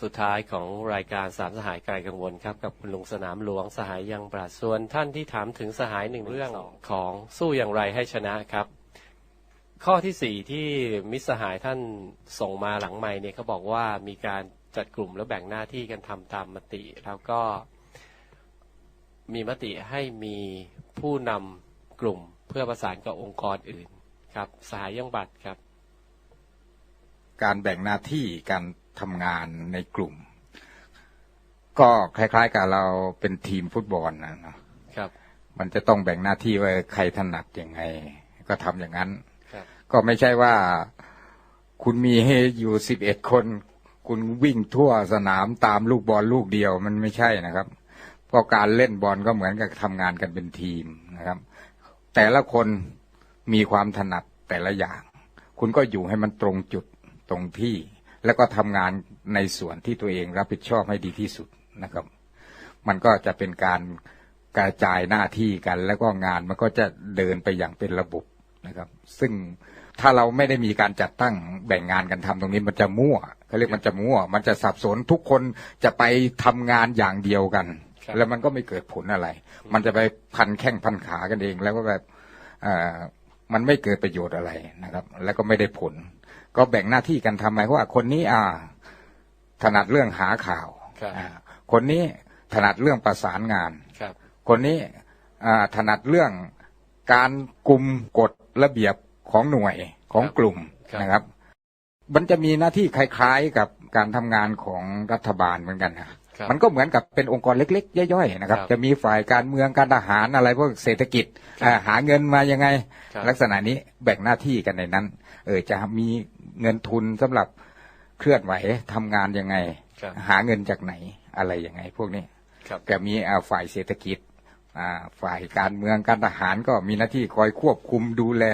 สุดท้ายของรายการสามสหายไกลกังวลครับ กับคุณลุงสนามหลวงสหายยังปราดส่วนท่านที่ถามถึงสหายหนึ่งเรื่องของสู้อย่างไรให้ชนะครับ ข้อที่สี่ที่มิตรสหายท่านส่งมาหลังใหม่เนี่ยเขาบอกว่ามีการจัดกลุ่มแล้วแบ่งหน้าที่กันทำตามมติ แล้วก็มีมติให้มีผู้นำกลุ่มเพื่อประสานกับองค์กรอื่นครับสหายยังบัตรครับ การแบ่งหน้าที่การ ทำงานในกลุ่ม ก็คล้าย ๆ กับเราเป็นทีมฟุตบอลนะเนาะครับ มันจะต้องแบ่งหน้าที่ว่าใครถนัดยังไง ก็ทำอย่างนั้นครับก็ไม่ใช่ว่าคุณมีให้อยู่สิบเอ็ดคน คุณวิ่งทั่วสนามตามลูกบอลลูกเดียวมันไม่ใช่นะครับ เพราะการเล่นบอลก็เหมือนกับทำงานกันเป็นทีมนะครับ แต่ละคนมีความถนัดแต่ละอย่าง คุณก็อยู่ให้มันตรงจุดตรงที่ แล้วก็ทำงานในส่วนที่ตัวเองรับผิดชอบให้ดีที่สุดนะครับ มันก็จะเป็นการกระจายหน้าที่กัน แล้วก็งานมันก็จะเดินไปอย่างเป็นระบบนะครับ ซึ่งถ้าเราไม่ได้มีการจัดตั้งแบ่งงานกันทำตรงนี้มันจะมั่วเขาเรียกมันจะมั่ว มันจะสับสนทุกคนจะไปทำงานอย่างเดียวกันครับแล้วมันก็ไม่เกิดผลอะไร มันจะไปพันแข้งพันขากันเอง แล้วก็แบบเอ่อมันไม่เกิดประโยชน์อะไรนะครับ แล้วก็ไม่ได้ผล ก็แบ่งหน้าที่กันทำไมเพราะว่า คนนี้อ่า ถนัดเรื่องหาข่าวครับอ่าคนนี้ถนัดเรื่องประสานงานครับ คนนี้อ่าถนัดเรื่องการกลุ่มกฎระเบียบของหน่วยของกลุ่มครับนะครับ มันจะมีหน้าที่คล้ายๆกับการทำงานของรัฐบาลเหมือนกันนะครับมันก็เหมือนกับเป็นองค์กรเล็กๆ ย่อยๆนะครับครับ จะมีฝ่ายการเมืองการทหารอะไรพวกเศรษฐกิจครับอ่าหาเงินมายังไงครับลักษณะนี้แบ่งหน้าที่กันในนั้น เออจะมี เงินทุนสำหรับเคลื่อนไหวทำงานยังไงครับหาเงินจากไหนอะไรยังไง พวกนี้ครับก็มีอ่าฝ่ายเศรษฐกิจอ่าฝ่ายการเมืองการทหารก็มีหน้าที่คอยควบคุมดูแล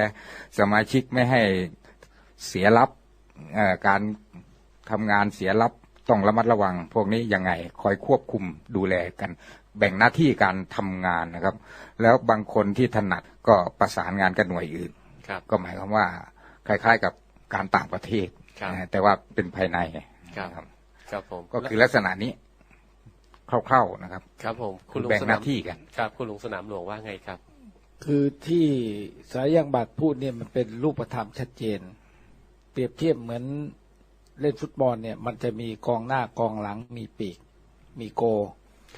สมาชิกไม่ให้เสียรับเอ่อการทำงานเสียรับต้องระมัดระวัง พวกนี้ยังไงคอยควบคุมดูแลกัน แบ่งหน้าที่การทำงานนะครับ แล้วบางคนที่ถนัดก็ประสานงานกับหน่วยอื่นครับก็หมายความว่าคล้าย ๆกับ การต่างประเทศครับนะแต่ว่าเป็นภายในครับนะครับครับผมก็คือลักษณะนี้คร่าวๆนะครับ ครับผมคุณลุงแบ่งสหนาน้ามที่กันครับ คุณลุงสนามหลวงว่าไงครับ คือที่สายยังบัตรพูดเนี่ยมันเป็นรูปธรรมชัดเจน เปรียบเทียบเหมือนเล่นฟุตบอลเนี่ย มันจะมีกองหน้ากองหลังมีปีก มีโก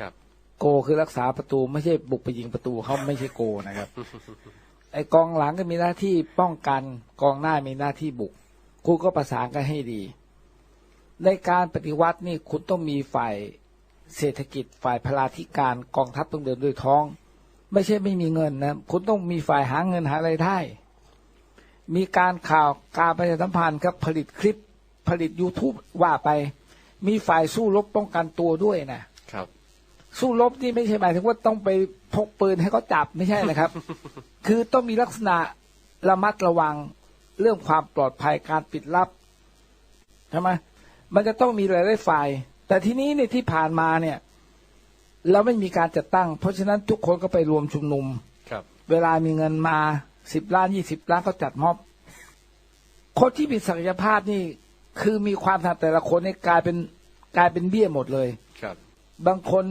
ครับ โกคือรักษาประตูไม่ใช่บุกไปยิงประตูเขาไม่ใช่โกนะครับไอ้กองหลังก็มีหน้าที่ป้องกันกองหน้ามีหน้าที่บุก คุณก็ประสานกันให้ดี ในการปฏิวัตินี่คุณต้องมีฝ่ายเศรษฐกิจฝ่ายพลาธิการกองทัพต้องเดินด้วยท้อง ไม่ใช่ไม่มีเงินนะคุณต้องมีฝ่ายหาเงินหารายได้ มีการข่าวการประชาสัมพันธ์ครับผลิตคลิปผลิต YouTube ว่าไป มีฝ่ายสู้รบป้องกันตัวด้วยนะครับ สู้รบนี่ไม่ใช่หมายถึงว่าต้องไปพกปืนให้เขาจับไม่ใช่นะครับ คือต้องมีลักษณะระมัดระวัง เรื่องความปลอดภัยการปิดลับใช่ไหมมันจะต้องมีหลายๆฝ่าย แต่ทีนี้เนี่ยที่ผ่านมาเนี่ย เราไม่มีการจัดตั้ง เพราะฉะนั้นทุกคนก็ไปรวมชุมนุม ครับ เวลามีเงินมาสิบล้านยี่สิบล้านก็จัดม็อบ คนที่มีศักยภาพนี่คือมีความถนัดแต่ละคนเนี่ยกลายเป็นกลายเป็นเบี้ยหมดเลย ครับ บางคน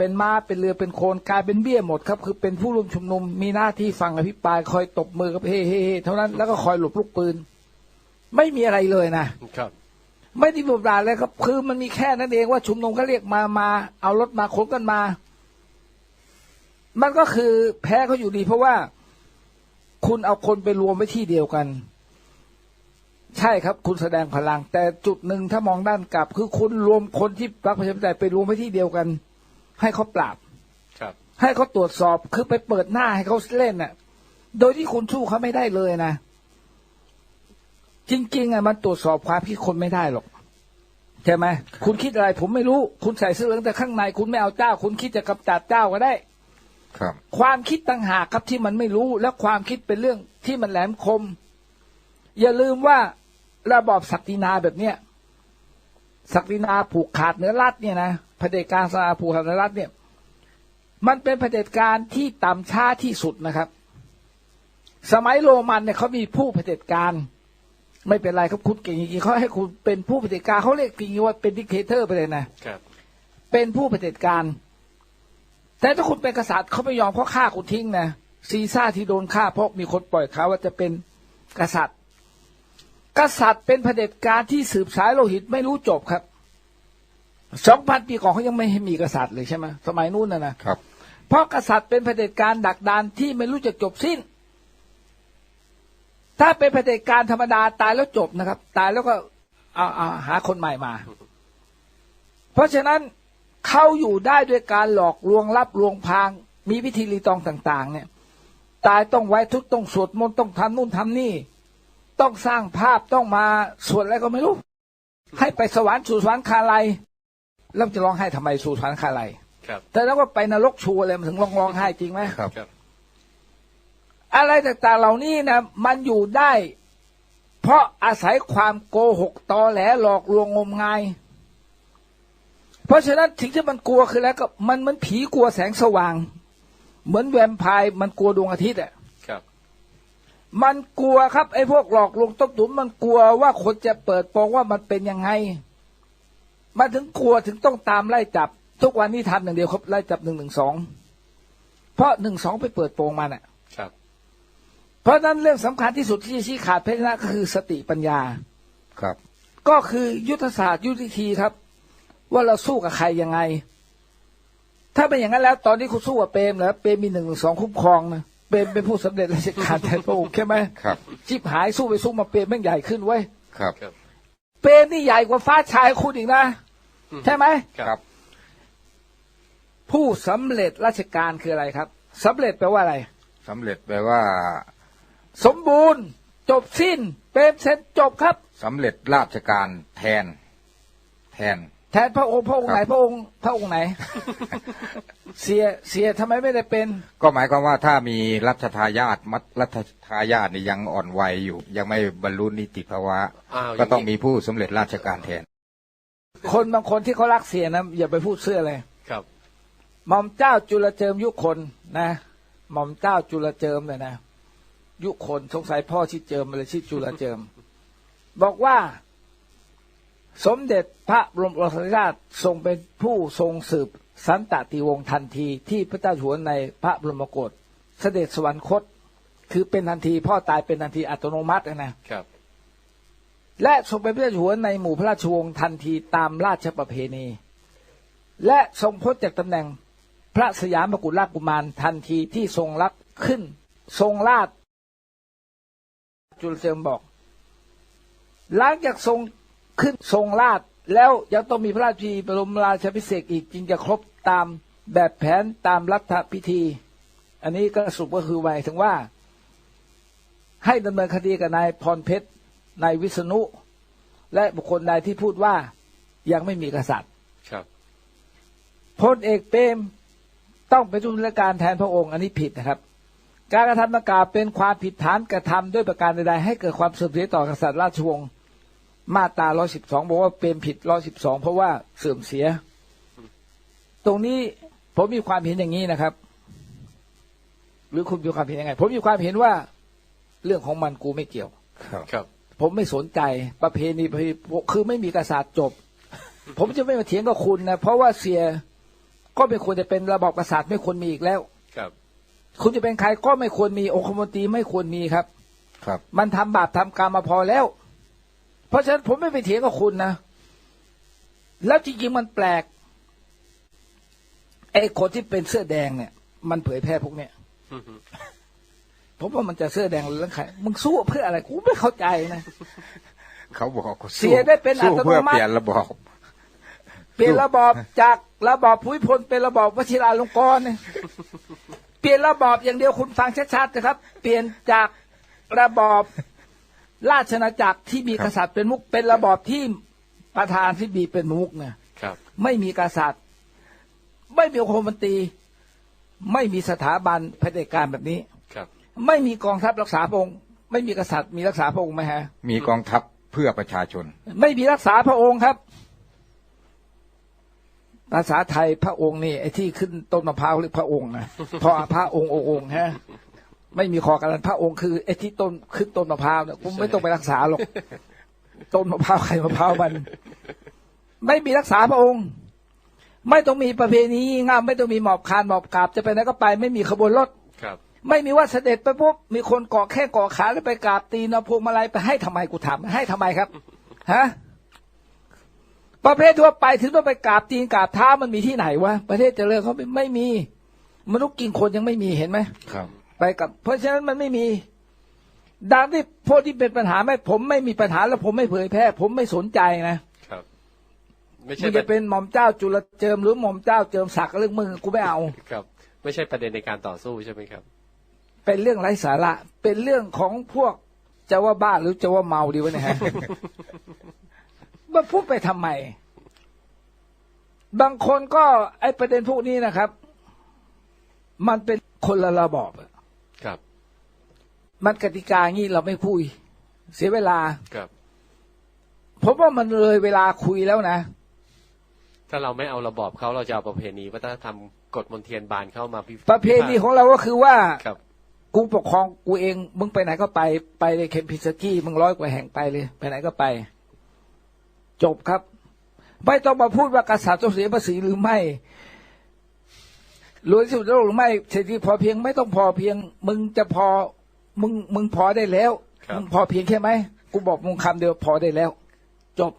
เป็นม้าเป็นเรือเป็นโคนกลายเป็นเบี้ยหมดครับ คือเป็นผู้ร่วมชุมนุมมีหน้าที่ฟังอภิปรายคอยตบมือกับเฮ้เฮ้เฮ้เท่านั้นแล้วก็คอยหลบลูกปืน ไม่มีอะไรเลยนะครับ ไม่ได้บทบาทเลยครับคือมันมีแค่นั้นเองว่าชุมนุมก็เรียกมามา เอารถมาขนกันมา มันก็คือแพ้เขาอยู่ดี เพราะว่าคุณเอาคนไปรวมไว้ที่เดียวกัน ใช่ครับ คุณแสดงพลัง แต่จุดหนึ่งถ้ามองด้านกลับ คือคุณรวมคนที่รักประชาธิปไตยไปรวมไว้ที่เดียวกัน ให้เขาปราบครับ ให้เขาตรวจสอบคือไปเปิดหน้าให้เขาเล่นน่ะ โดยที่คุณสู้เขาไม่ได้เลยนะ จริง ๆอะมันตรวจสอบความคิดคนไม่ได้หรอกใช่ไหมคุณคิดอะไร ผมไม่รู้ คุณใส่เสื้อเหลืองแต่ข้างใน คุณไม่เอาเจ้า คุณคิดจะกำจัดเจ้าก็ได้ ครับ ความคิดต่างหากครับที่มันไม่รู้ และความคิดเป็นเรื่องที่มันแหลมคม อย่าลืมว่าระบอบศักดินาแบบเนี้ย ศักดินาผูกขาดเหนือรัฐเนี่ยนะเผด็จการสาผูกขาดเหนือรัฐเนี่ย มันเป็นเผด็จการที่ต่ำช้าที่สุดนะครับ สมัยโรมันเนี่ยเขามีผู้เผด็จการไม่เป็นไรครับคุณเก่งจริงๆเขาให้คุณเป็นผู้ปฏิบัติการเขาเรียกจริงๆว่าเป็นดิกเตเตอร์ไปเลยนะครับ เป็นผู้ปฏิบัติการ แต่ถ้าคุณเป็นกษัตริย์เขาไม่ยอมเขาฆ่าคุณทิ้งนะซีซ่าที่โดนฆ่าเพราะมีคนปล่อยข่าวว่าจะเป็นกษัตริย์ กษัตริย์เป็นเผด็จการที่สืบสายโลหิตไม่รู้จบครับสองพันปีก่อนเขายังไม่ให้มีกษัตริย์เลยใช่ไหมสมัยนู้นนะนะครับ เพราะกษัตริย์เป็นเผด็จการดักดานที่ไม่รู้จะจบสิ้น ถ้าเป็นเผด็จการธรรมดาตายแล้วจบนะครับ ตายแล้วก็เอาเอาหาคนใหม่มา เพราะฉะนั้นเขาอยู่ได้ด้วยการหลอกลวงรับลวงพราง มีวิธีรีตองต่าง ๆ เนี่ย ตายต้องไว้ทุกข์ต้องสวดมนต์ต้องทำนู่นทำนี่ ต้องสร้างภาพต้องมาสวดอะไรก็ไม่รู้ ให้ไปสวรรค์สู่สวรรค์คาไลแล้วจะร้องไห้ทำไมสู่สวรรค์คาไลครับแต่แล้วก็ไปนรกชูอะไรมันถึงร้องร้องไห้จริงไหมครับครับอะไรต่างๆเหล่านี้นะมันอยู่ได้ เพราะอาศัยความโกหกตอแหลหลอกลวงงมงาย เพราะฉะนั้นถึงที่มันกลัวคือแล้วก็มันเหมันผีกลัวแสงสว่าง เหมือนแวมไพร์มันกลัวดวงอาทิตย์อะครับ มันกลัวครับไอ้พวกหลอกลวงต้มตุ๋นมันกลัวว่าคนจะเปิดโปงว่ามันเป็นยังไง มันถึงกลัวถึงต้องตามไล่จับ ทุกวันนี้ทำอย่างเดียวครับไล่จับหนึ่งหนึ่งสองเพราะหนึ่งสองไปเปิดโปงมันอะ ครับ เพราะฉะนั้นเรื่องสำคัญที่สุดที่จะชี้ขาดเพชรนะก็คือสติปัญญา ครับ ก็คือยุทธศาสตร์ยุทธวิธีครับ ว่าเราสู้กับใครยังไง ถ้าเป็นอย่างนั้นแล้ว ตอนนี้คุณสู้กับเปรมแล้วเปรมมีหนึ่งหนึ่งสองคุ้มครองนะ เปรมเป็นผู้สำเร็จราชการแทนพระองค์ใช่ไหมครับชิบหายสู้ไปสู้มาเปรมแม่งใหญ่ขึ้นเว้ยครับครับเปรมนี่ใหญ่กว่าฟ้าชายคุณอีกนะ ใช่ไหมครับ ผู้สำเร็จราชการคืออะไรครับสำเร็จแปลว่าอะไรสำเร็จแปลว่า สมบูรณ์ จบสิ้น เปรมเสร็จจบครับสำเร็จราชการแทน แทน แทนพระองค์พระองค์ไหนครับพระองค์พระองค์ไหน เสียเสียทำไมไม่ได้เป็น ก็หมายความว่าถ้ามีรัชทายาทมัดรัชทายาทนี่ยังอ่อนวัยอยู่ ยังไม่บรรลุนิติภาวะอ้าวก็ต้องย่านี้มีผู้สำเร็จราชการแทน คนบางคนที่เขารักเสียนะอย่าไปพูดเสื้อเลยครับหม่อมเจ้าจุลเจิมยุคนนะหม่อมเจ้าจุลเจิมเลยนะยุคนสงสัยพ่อชื่อเจิมเลยชื่อจุลเจิม บอกว่า สมเด็จพระบรมโอรสาธิราชทรงเป็นผู้ทรงสืบสันตติวงศ์ทันทีที่พระเจ้าอยู่หัวในพระบรมโกศเสด็จสวรรคต คือเป็นทันทีพ่อตายเป็นทันทีอัตโนมัตินะครับ และทรงเป็นพระเจ้าอยู่หัวในหมู่พระราชวงศ์ทันทีตามราชประเพณี และทรงพ้นจากตำแหน่งพระสยามกุฎราชกุมารทันทีที่ทรงรับขึ้น ทรงราชจุลเจิมบอก หลังจากทรง ขึ้นทรงราชแล้วยังต้องมีพระราชพิธีบรมราชาภิเษกอีกจึงจะครบตามแบบแผนตามรัฐพิธี อันนี้ก็สรุปก็คือหมายถึงว่า ให้ดำเนินคดีกับนายพรเพชรนายวิษณุ และบุคคลใดที่พูดว่ายังไม่มีกษัตริย์ครับพลเอกเปรมต้องเป็นผู้ราชการแทนพระองค์อันนี้ผิดนะครับ การกระทำดังกล่าวเป็นความผิดฐานกระทำด้วยประการใดๆให้เกิดความเสื่อมเสียต่อกษัตริย์ราชวงศ์ มาตรา112บอกว่าเป็นผิด112เพราะว่าเสื่อมเสีย ตรงนี้ผมมีความเห็นอย่างนี้นะครับ หรือคุณมีความเห็นยังไง ผมมีความเห็นว่าเรื่องของมันกูไม่เกี่ยวครับครับ ผมไม่สนใจประเพณีประเพณีคือไม่มีกษัตริย์จบ ผมจะไม่มาเถียงกับคุณนะเพราะว่าเสียก็ไม่ควรจะเป็นระบอบกษัตริย์ไม่ควรมีอีกแล้ว ครับ คุณจะเป็นใครก็ไม่ควรมีองคมนตรีไม่ควรมีครับ ครับ มันทำบาปทำกรรมมาพอแล้ว เพราะฉะนั้นผมไม่ไปเถียงกับคุณนะ แล้วจริงๆมันแปลกไอ้คนที่เป็นเสื้อแดงเนี่ย มันเผยแพร่พวกเนี้ยผมว่ามันจะเสื้อแดงหรือใครมึงสู้เพื่ออะไรกูไม่เข้าใจนะเขาบอกว่าเสียได้เป็นสู้อัตโนเพื่อมัติเปลี่ยนระบอบเปลี่ยนระบอบจากระบอบภูมิพลเป็นระบอบวชิราลงกรณ์เนี่ยเปลี่ยนระบอบอย่างเดียวคุณฟังชัดๆนะครับ เปลี่ยนจากระบอบ ราชอาณาจักรที่มีครับกษัตริย์เป็นมุกเป็นระบอบที่ประธานที่มีเป็นมุกเนี่ยครับ ไม่มีกษัตริย์ ไม่มีองคมนตรี ไม่มีสถาบันเผด็จการแบบนี้ครับ ไม่มีกองทัพรักษาพระองค์ ไม่มีกษัตริย์มีรักษาพระองค์ไหมฮะ มีกองทัพเพื่อประชาชน ไม่มีรักษาพระองค์ครับภาษาไทยพระองค์นี่ไอ้ที่ขึ้นต้นมะพร้าวเรียกพระองค์นะเพราะพระองค์องค์องค์ฮะ ไม่มีคอการันพระองค์คือไอ้ที่ต้นขึ้นต้นมะพร้าวเนี่ยกูไม่ต้องไปรักษาหรอกต้นมะพร้าวใครมะพร้าวมัน ไม่มีรักษาพระองค์ ไม่ต้องมีประเพณีงามไม่ต้องมีหมอบคานหมอบกราบจะไปไหนก็ไป ไม่มีขบวนรถครับ ไม่มีว่าเสด็จไปปุ๊บมีคนเกาะแค่เกาะขาแล้วไปกราบตีนเอาพวงมาลัยไปให้ทำไมกูถามให้ทำไมครับฮะประเภททั่วไปถึงต้องไปกราบตีนกราบเท้ามันมีที่ไหนวะประเทศเจริญเขาไม่ไม่มีมนุษย์กินคนยังไม่มีเห็นไหมครับ ไปกับ เพราะฉะนั้นมันไม่มีดังที่พวกที่เป็นปัญหาไม่ผมไม่มีปัญหาแล้วผมไม่เผยแพร่ ผมไม่สนใจนะครับ ไม่มึใช่งจะเป็นหม่อมเจ้าจุลเจิมหรือหม่อมเจ้าเจิมศักดิ์เรื่องมึงกูไม่เอาครับ ไม่ใช่ประเด็นในการต่อสู้ใช่ไหมครับ เป็นเรื่องไร้สาระ เป็นเรื่องของพวกจะว่าบ้าหรือจะว่าเมาดีวะเนี่ยฮะมาพูดไปทำไม บางคนก็ไอประเด็นพวกนี้นะครับ มันเป็นคนละระบอบอะครับ มันกติกางี้เราไม่คุย เสียเวลาครับผมว่ามันเลยเวลาคุยแล้วนะ ถ้าเราไม่เอาระบอบเขาเราจะเอาประเพณีวัฒนธรรมกฎมนเทียนบานเข้ามาพิประเพณีของเราก็คือว่าครับกูปกครองกูเอง มึงไปไหนก็ไปไปเลยเคมพิสกี้มึงร้อยกว่าแห่งไปเลย ไปไหนก็ไป จบครับ ไม่ต้องมาพูดว่ากษัตริย์ต้องเสียภาษีหรือไม่รวยที่สุดในโลกหรือไม่เศรษฐกิจพอเพียงไม่ต้องพอเพียง มึงจะพอ มึงมึงพอได้แล้วครับ มึงพอเพียงแค่ไหมกูบอกมึงคำเดียวพอได้แล้ว จบ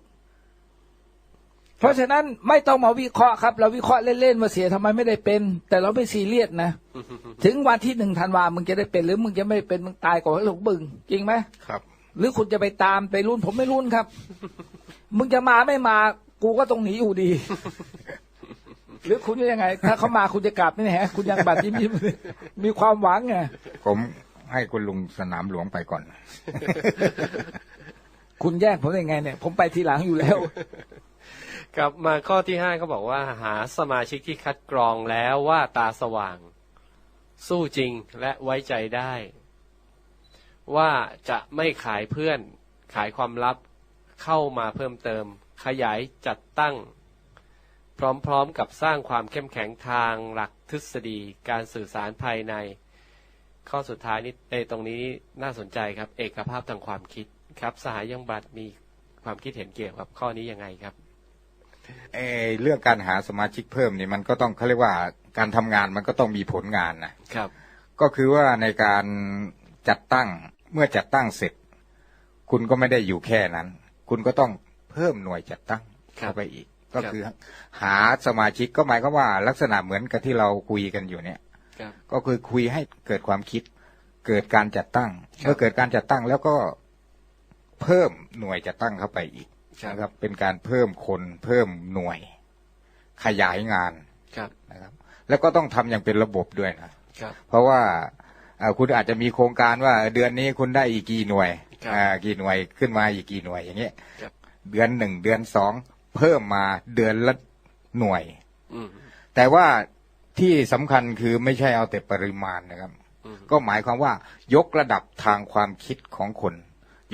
เพราะฉะนั้นไม่ต้องมาวิเคราะห์ครับ เราวิเคราะห์เล่นๆว่าเสียทำไมไม่ได้เป็น แต่เราไม่ซีเรียสนะ ถึงวันที่หนึ่งธันวามึงจะได้เป็นหรือมึงจะไม่เป็นมึงตายก่อนให้หลงบึง จริงไหม ครับ หรือคุณจะไปตามไปรุ่นผมไม่รุ่นครับ มึงจะมาไม่มากูก็ต้องหนีอยู่ดี หรือคุณจะยังไง ถ้าเขามาคุณจะกลับนี่แฮะคุณยังบัตรยิ้มยิ้มมีความหวังไงผม ให้คุณลุงสนามหลวงไปก่อน คุณแย่งผมได้ไงเนี่ย ผมไปทีหลังอยู่แล้วกลับมาข้อที่ห้าเขาบอกว่า หาสมาชิกที่คัดกรองแล้วว่าตาสว่าง สู้จริงและไว้ใจได้ ว่าจะไม่ขายเพื่อน ขายความลับเข้ามาเพิ่มเติม ขยายจัดตั้ง พร้อมๆกับสร้างความเข้มแข็งทางหลักทฤษฎีการสื่อสารภายใน ข้อสุดท้ายนี้เอยตรงนี้น่าสนใจครับ เอกภาพทางความคิดครับ สหายยังบัตรมีความคิดเห็นเกี่ยวกับข้อนี้ยังไงครับเออเรื่องการหาสมาชิกเพิ่มนี่มันก็ต้องเขาเรียกว่าการทำงานมันก็ต้องมีผลงานนะครับ ก็คือว่าในการจัดตั้งเมื่อจัดตั้งเสร็จ คุณก็ไม่ได้อยู่แค่นั้น คุณก็ต้องเพิ่มหน่วยจัดตั้งครับเข้าไปอีก ก็คือหาสมาชิกก็หมายความว่าลักษณะเหมือนกับที่เราคุยกันอยู่เนี่ยครับ ก็คือคุยให้เกิดความคิด เกิดการจัดตั้งครับเมื่อเกิดการจัดตั้งแล้วก็เพิ่มหน่วยจัดตั้งเข้าไปอีกครับนะครับ เป็นการเพิ่มคนเพิ่มหน่วย ขยายงานครับนะครับ แล้วก็ต้องทำอย่างเป็นระบบด้วยนะครับเพราะว่าอ่าคุณอาจจะมีโครงการว่า เดือนนี้คุณได้อีกกี่หน่วยครับอ่ากี่หน่วยขึ้นมาอีกกี่หน่วยอย่างเงี้ยครับเดือนหนึ่งเดือนสองเพิ่มมาเดือนละหน่วยอืมแต่ว่า ที่สำคัญคือไม่ใช่เอาแต่ปริมาณนะครับอืมก็หมายความว่ายกระดับทางความคิดของคน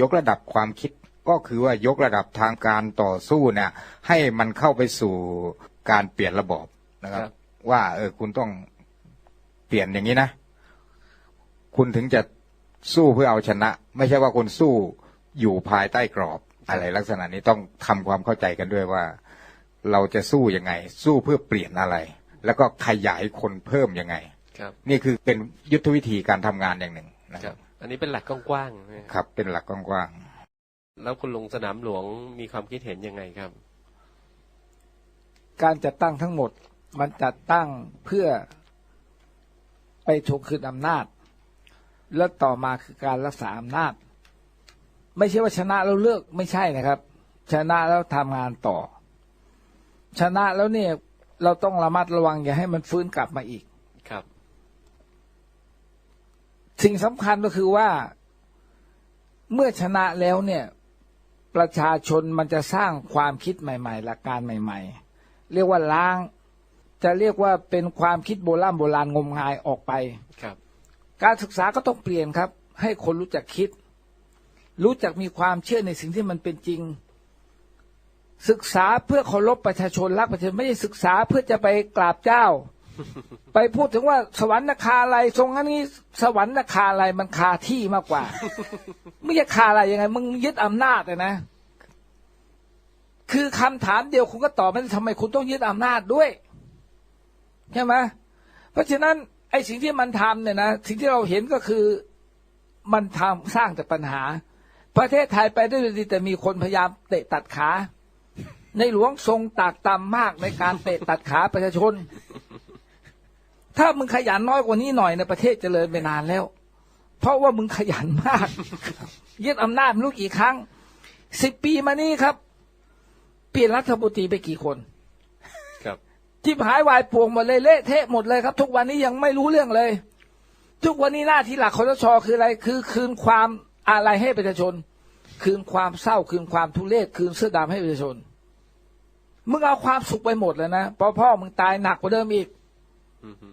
ยกระดับความคิดก็คือว่ายกระดับทางการต่อสู้เนี่ยให้มันเข้าไปสู่การเปลี่ยนระบอบนะครับครับว่าเออคุณต้องเปลี่ยนอย่างนี้นะ คุณถึงจะสู้เพื่อเอาชนะ ไม่ใช่ว่าคุณสู้อยู่ภายใต้กรอบ อะไรลักษณะนี้ต้องทำความเข้าใจกันด้วยว่า เราจะสู้ยังไง สู้เพื่อเปลี่ยนอะไร แล้วก็ขยายคนเพิ่มยังไง ครับ นี่คือเป็นยุทธวิธีการทำงานอย่างหนึ่งนะคครัรับบอันนี้เป็นหลักกว้างๆนะครับ เป็นหลักกว้างแล้วคุณลุงสนามหลวงมีความคิดเห็นยังไงครับ การจัดตั้งทั้งหมดมันจัดตั้งเพื่อไปทวงคืนอำนาจ แล้วต่อมาคือการรักษาอำนาจ ไม่ใช่ว่าชนะแล้วเลิกไม่ใช่นะครับ ชนะแล้วทำงานต่อ ชนะแล้วเนี่ย เราต้องระมัดระวังอย่าให้มันฟื้นกลับมาอีกครับ สิ่งสำคัญก็คือว่าเมื่อชนะแล้วเนี่ย ประชาชนมันจะสร้างความคิดใหม่ ๆ หลักการใหม่ ๆ เรียกว่าล้าง จะเรียกว่าเป็นความคิดโบราณโบราณงมงายออกไปครับ การศึกษาก็ต้องเปลี่ยนครับ ให้คนรู้จักคิด รู้จักมีความเชื่อในสิ่งที่มันเป็นจริง ศึกษาเพื่อเคารพประชาชนรักประชาชนไม่ได้ศึกษาเพื่อจะไปกราบเจ้า ไปพูดถึงว่าสวรรค์คาอะไรทรงอันนี้สวรรค์คาอะไรมันคาที่มากกว่าไม่ใช่คาอะไรยังไง มึงยึดอำนาจเลยนะ คือคำถามเดียวคุณก็ตอบไม่ได้ทำไมคุณต้องยึดอำนาจด้วยใช่ไหมเพราะฉะนั้นไอ้สิ่งที่มันทำเนี่ยนะสิ่งที่เราเห็นก็คือมันทำสร้างแต่ปัญหา ประเทศไทยไปได้ดีแต่มีคนพยายามเตะตัดขา ในหลวงทรงตากตำมากในการเตะตัดขาประชาชน ถ้ามึงขยันน้อยกว่านี้หน่อยในประเทศเจริญไปนานแล้ว เพราะว่ามึงขยันมากยึดอำนาจไม่รู้กี่ครั้งสิบปีมานี้ครับ เปลี่ยนรัฐมนตรีไปกี่คน ครับจิบหายวายป่วงหมดเลยเละเทะหมดเลยครับ ทุกวันนี้ยังไม่รู้เรื่องเลย ทุกวันนี้หน้าที่หลักคอสชคืออะไร คือคืนความอะไรให้ประชาชน คืนความเศร้าคืนความทุเรศคืนเสื้อดำให้ประชาชน มึงเอาความสุขไปหมดเลยนะพอพ่อมึงตายหนักกว่าเดิมอีกอือฮึ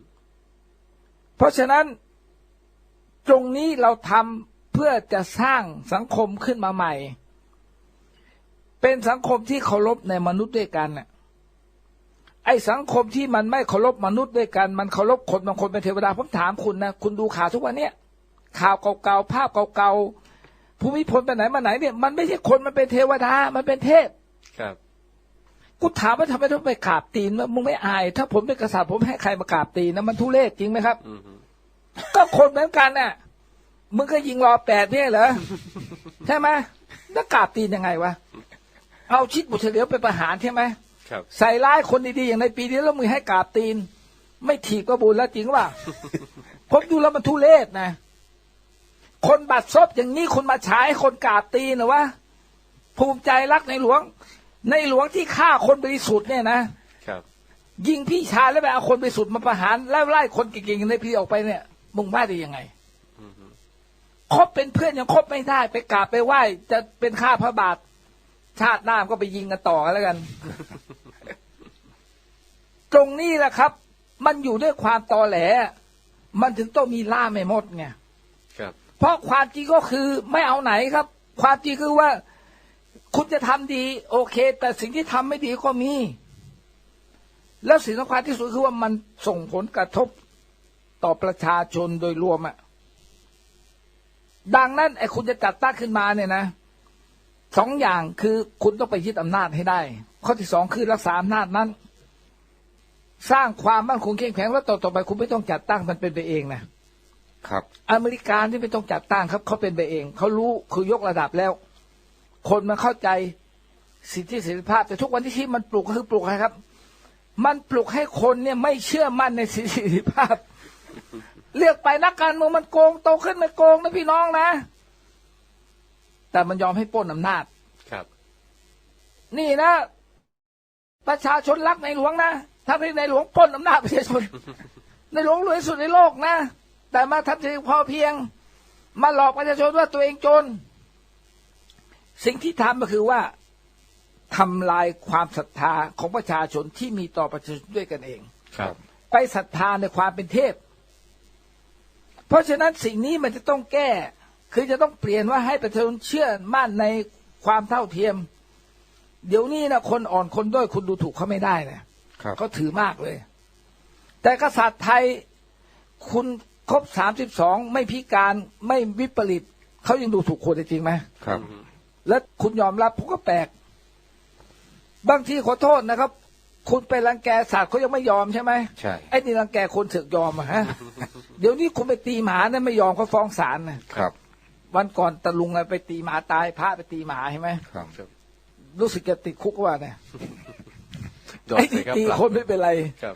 เพราะฉะนั้นตรงนี้เราทำเพื่อจะสร้างสังคมขึ้นมาใหม่ เป็นสังคมที่เคารพในมนุษย์ด้วยกันน่ะไอ้สังคมที่มันไม่เคารพมนุษย์ด้วยกัน มันเคารพคนบางคนเป็นเทวดาผมถามคุณนะคุณดูข่าวทุกวันเนี้ยข่าวเก่าๆภาพเก่าๆภูมิพลไปไหนมาไหนเนี่ย มันไม่ใช่คนมันเป็นเทวดามันเป็นเทพครับ กูถามว่าทำไมต้องไปกราบตีนวะมึงไม่อาย ถ้าผมเป็นกษัตริย์ผมให้ใครมากราบตีนนะมันทุเรศจริงไหมครับ อือฮึก็คนเหมือนกันน่ะ มึงก็ยิงรอแปดเนี่ยเหรอ ใช่ไหมแล้วกราบตีนยังไงวะ เอาชิดบุตรเฉลียวไปประหารใช่ไหม ครับ ใส่ร้ายคนดีๆ อย่างในปีนี้แล้วมึงให้กราบตีน ไม่ถีบก็บุญแล้วจริงว่า ผมดูแล้วมันทุเรศนะ คนบัดซบอย่างนี้คุณมาฉายให้คนกราบตีนเหรอวะ ภูมิใจรักในหลวง ในหลวงที่ฆ่าคนบริสุทธิ์เนี่ยนะครับ ยิงพี่ชายแล้วไปเอาคนไปสุดมาประหารแล้วไล่คนเก่งๆในพี่ออกไปเนี่ยมึงว่าได้ยังไงอือฮึคบเป็นเพื่อนยังคบไม่ได้ไปกราบไปไหว้จะเป็นข้าพระบาท ชาติหน้าก็ไปยิงกันต่อแล้วกัน ตรงนี้แหละครับ มันอยู่ด้วยความตอแหล มันถึงต้องมีล่าไม่หมดไงครับ เพราะความจริงก็คือไม่เอาไหนครับ ความจริงคือว่า คุณจะทำดี โอเค แต่สิ่งที่ทำไม่ดีก็มี แล้วสิ่งสำคัญที่สุดคือว่ามันส่งผลกระทบต่อประชาชนโดยรวมอะดังนั้นไอ้คุณจะจัดตั้งขึ้นมาเนี่ยนะสองอย่างคือคุณต้องไปยึดอำนาจให้ได้ ข้อที่สองคือรักษาอำนาจนั้น สร้างความมั่นคงเข้มแข็งแล้วต่อต่อไปคุณไม่ต้องจัดตั้งมันเป็นไปเองนะครับ อเมริกาที่ไม่ต้องจัดตั้งครับเขาเป็นไปเองเขารู้คือยกระดับแล้ว คนมันเข้าใจสิทธิเสรีภาพ แต่ทุกวันที่ที่มันปลุกก็คือปลุกอะไรครับ มันปลุกให้คนเนี่ยไม่เชื่อมั่นในสิทธิเสรีภาพ เลือกไปนักการเมืองมันโกงโตขึ้นมันโกงนะพี่น้องนะ แต่มันยอมให้ปล้นอำนาจครับ นี่นะ ประชาชนรักในหลวงนะถ้าในหลวงปล้นอำนาจประชาชน ในหลวงรวยที่สุดในโลกนะแต่มาทำเศรษฐกิจพอเพียง มาหลอกประชาชนว่าตัวเองจน สิ่งที่ทำก็คือว่าทำลายความศรัทธาของประชาชนที่มีต่อประชาชนด้วยกันเองครับ ไปศรัทธาในความเป็นเทพ เพราะฉะนั้นสิ่งนี้มันจะต้องแก้ คือจะต้องเปลี่ยนว่าให้ประชาชนเชื่อมั่นในความเท่าเทียม เดี๋ยวนี้นะคนอ่อนคนด้อยคุณดูถูกเขาไม่ได้นะครับเขาถือมากเลย แต่กษัตริย์ไทยคุณครบสามสิบสองไม่พิการไม่วิปริตเขายังดูถูกคนจริงไหมครับ แล้วคุณยอมรับผมก็แปลก บางทีขอโทษนะครับ คุณไปรังแกสัตว์เขายังไม่ยอมใช่ไหมใช่ไอ้นี่รังแกคนเสือกยอมอะฮะ เดี๋ยวนี้คุณไปตีหมานะไม่ยอมเขาฟ้องศาลนะครับ วันก่อนตะลุงอะไปตีหมาตายพระไปตีหมาใช่ไหมครับรู้สึกจะติดคุกว่าเนี่ยโดนไอ้สิที่ครับตีคนไม่เป็นไรครับ